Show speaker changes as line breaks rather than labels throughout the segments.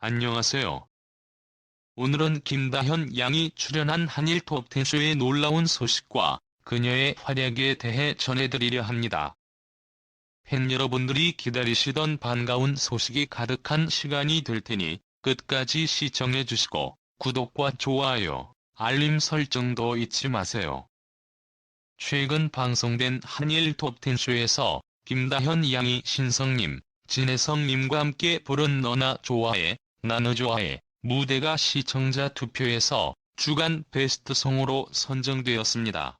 안녕하세요. 오늘은 김다현 양이 출연한 한일 톱텐쇼의 놀라운 소식과 그녀의 활약에 대해 전해드리려 합니다. 팬 여러분들이 기다리시던 반가운 소식이 가득한 시간이 될 테니 끝까지 시청해주시고 구독과 좋아요, 알림 설정도 잊지 마세요. 최근 방송된 한일 톱텐쇼에서 김다현 양이 신성님, 진혜성님과 함께 부른 너나 좋아해, 나너 좋아해 무대가 시청자 투표에서 주간 베스트송으로 선정되었습니다.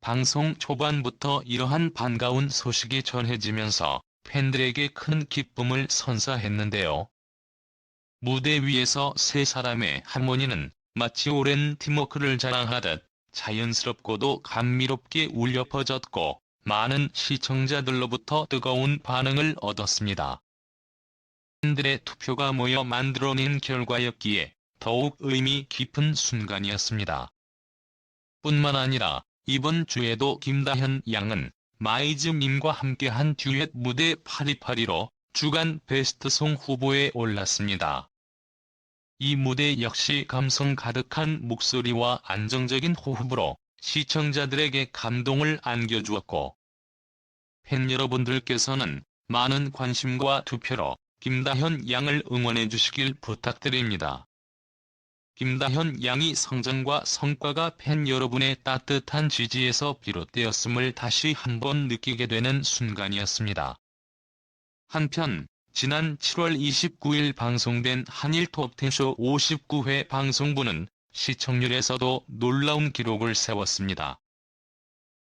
방송 초반부터 이러한 반가운 소식이 전해지면서 팬들에게 큰 기쁨을 선사했는데요. 무대 위에서 세 사람의 하모니는 마치 오랜 팀워크를 자랑하듯 자연스럽고도 감미롭게 울려 퍼졌고 많은 시청자들로부터 뜨거운 반응을 얻었습니다. 팬들의 투표가 모여 만들어낸 결과였기에 더욱 의미 깊은 순간이었습니다. 뿐만 아니라 이번 주에도 김다현 양은 마이즈님과 함께한 듀엣 무대 파리파리로 주간 베스트송 후보에 올랐습니다. 이 무대 역시 감성 가득한 목소리와 안정적인 호흡으로 시청자들에게 감동을 안겨주었고 팬 여러분들께서는 많은 관심과 투표로 김다현 양을 응원해 주시길 부탁드립니다. 김다현 양이 성장과 성과가 팬 여러분의 따뜻한 지지에서 비롯되었음을 다시 한번 느끼게 되는 순간이었습니다. 한편 지난 7월 29일 방송된 한일 톱텐쇼 59회 방송부는 시청률에서도 놀라운 기록을 세웠습니다.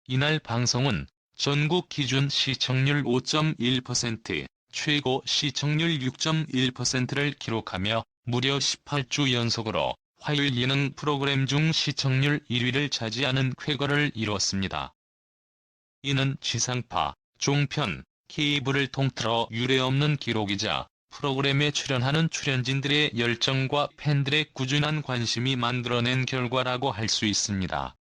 이날 방송은 전국 기준 시청률 5.1%, 최고 시청률 6.1%를 기록하며 무려 18주 연속으로 화요일 예능 프로그램 중 시청률 1위를 차지하는 쾌거를 이뤘습니다. 이는 지상파, 종편, 케이블을 통틀어 유례없는 기록이자 프로그램에 출연하는 출연진들의 열정과 팬들의 꾸준한 관심이 만들어낸 결과라고 할 수 있습니다.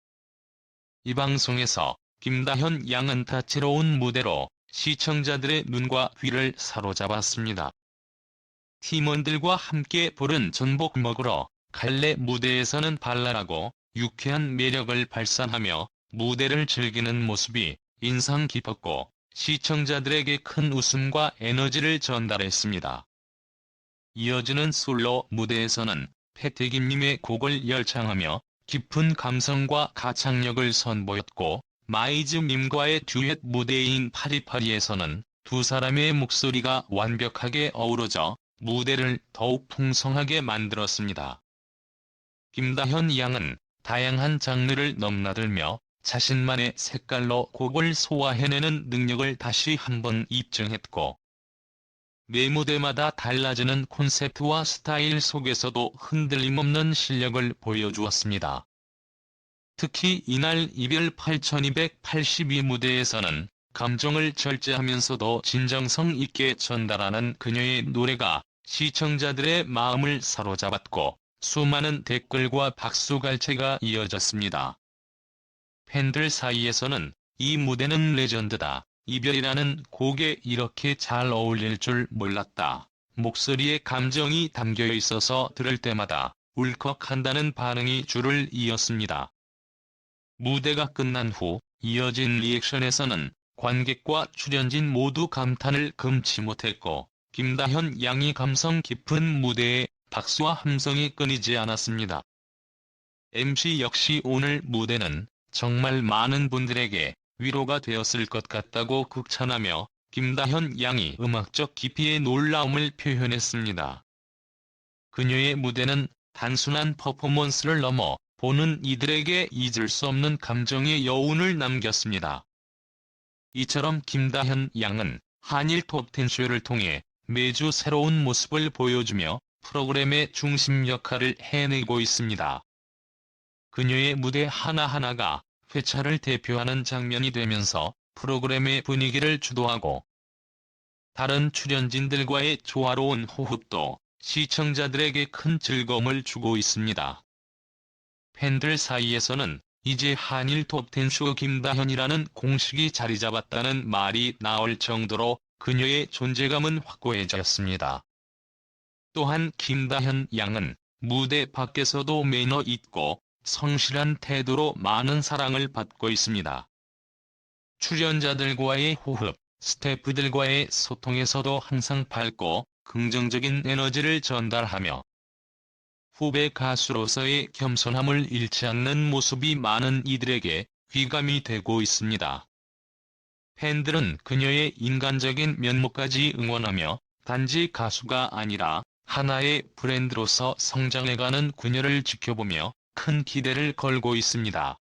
이 방송에서 김다현 양은 다채로운 무대로 시청자들의 눈과 귀를 사로잡았습니다. 팀원들과 함께 부른 전복 먹으러 갈래 무대에서는 발랄하고 유쾌한 매력을 발산하며 무대를 즐기는 모습이 인상 깊었고 시청자들에게 큰 웃음과 에너지를 전달했습니다. 이어지는 솔로 무대에서는 패태김님의 곡을 열창하며 깊은 감성과 가창력을 선보였고 마이즈님과의 듀엣 무대인 파리파리에서는 두 사람의 목소리가 완벽하게 어우러져 무대를 더욱 풍성하게 만들었습니다. 김다현 양은 다양한 장르를 넘나들며 자신만의 색깔로 곡을 소화해내는 능력을 다시 한번 입증했고 매 무대마다 달라지는 콘셉트와 스타일 속에서도 흔들림 없는 실력을 보여주었습니다. 특히 이날 이별 8282 무대에서는 감정을 절제하면서도 진정성 있게 전달하는 그녀의 노래가 시청자들의 마음을 사로잡았고 수많은 댓글과 박수갈채가 이어졌습니다. 팬들 사이에서는 이 무대는 레전드다. 이별이라는 곡에 이렇게 잘 어울릴 줄 몰랐다. 목소리에 감정이 담겨 있어서 들을 때마다 울컥한다는 반응이 줄을 이었습니다. 무대가 끝난 후 이어진 리액션에서는 관객과 출연진 모두 감탄을 금치 못했고 김다현 양이 감성 깊은 무대에 박수와 함성이 끊이지 않았습니다. MC 역시 오늘 무대는 정말 많은 분들에게 위로가 되었을 것 같다고 극찬하며 김다현 양이 음악적 깊이의 놀라움을 표현했습니다. 그녀의 무대는 단순한 퍼포먼스를 넘어 보는 이들에게 잊을 수 없는 감정의 여운을 남겼습니다. 이처럼 김다현 양은 한일 톱텐쇼를 통해 매주 새로운 모습을 보여주며 프로그램의 중심 역할을 해내고 있습니다. 그녀의 무대 하나하나가 회차를 대표하는 장면이 되면서 프로그램의 분위기를 주도하고 다른 출연진들과의 조화로운 호흡도 시청자들에게 큰 즐거움을 주고 있습니다. 팬들 사이에서는 이제 한일 톱텐쇼 김다현이라는 공식이 자리 잡았다는 말이 나올 정도로 그녀의 존재감은 확고해졌습니다. 또한 김다현 양은 무대 밖에서도 매너 있고 성실한 태도로 많은 사랑을 받고 있습니다. 출연자들과의 호흡, 스태프들과의 소통에서도 항상 밝고 긍정적인 에너지를 전달하며 후배 가수로서의 겸손함을 잃지 않는 모습이 많은 이들에게 귀감이 되고 있습니다. 팬들은 그녀의 인간적인 면모까지 응원하며 단지 가수가 아니라 하나의 브랜드로서 성장해가는 그녀를 지켜보며 큰 기대를 걸고 있습니다.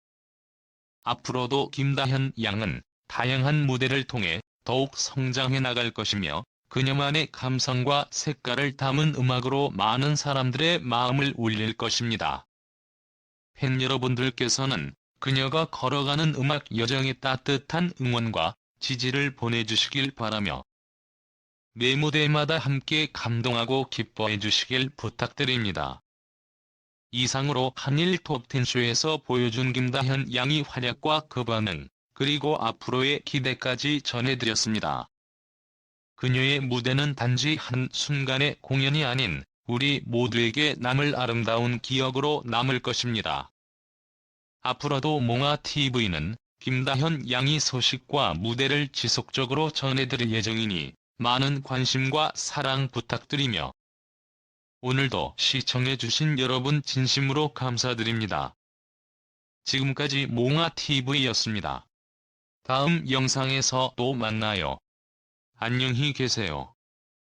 앞으로도 김다현 양은 다양한 무대를 통해 더욱 성장해 나갈 것이며 그녀만의 감성과 색깔을 담은 음악으로 많은 사람들의 마음을 울릴 것입니다. 팬 여러분들께서는 그녀가 걸어가는 음악 여정에 따뜻한 응원과 지지를 보내주시길 바라며 매 무대마다 함께 감동하고 기뻐해 주시길 부탁드립니다. 이상으로 한일 톱텐쇼에서 보여준 김다현 양의 활약과 그 반응, 그리고 앞으로의 기대까지 전해드렸습니다. 그녀의 무대는 단지 한 순간의 공연이 아닌 우리 모두에게 남을 아름다운 기억으로 남을 것입니다. 앞으로도 몽아TV는 김다현 양의 소식과 무대를 지속적으로 전해드릴 예정이니 많은 관심과 사랑 부탁드리며 오늘도 시청해주신 여러분 진심으로 감사드립니다. 지금까지 몽아TV였습니다. 다음 영상에서 또 만나요. 안녕히 계세요.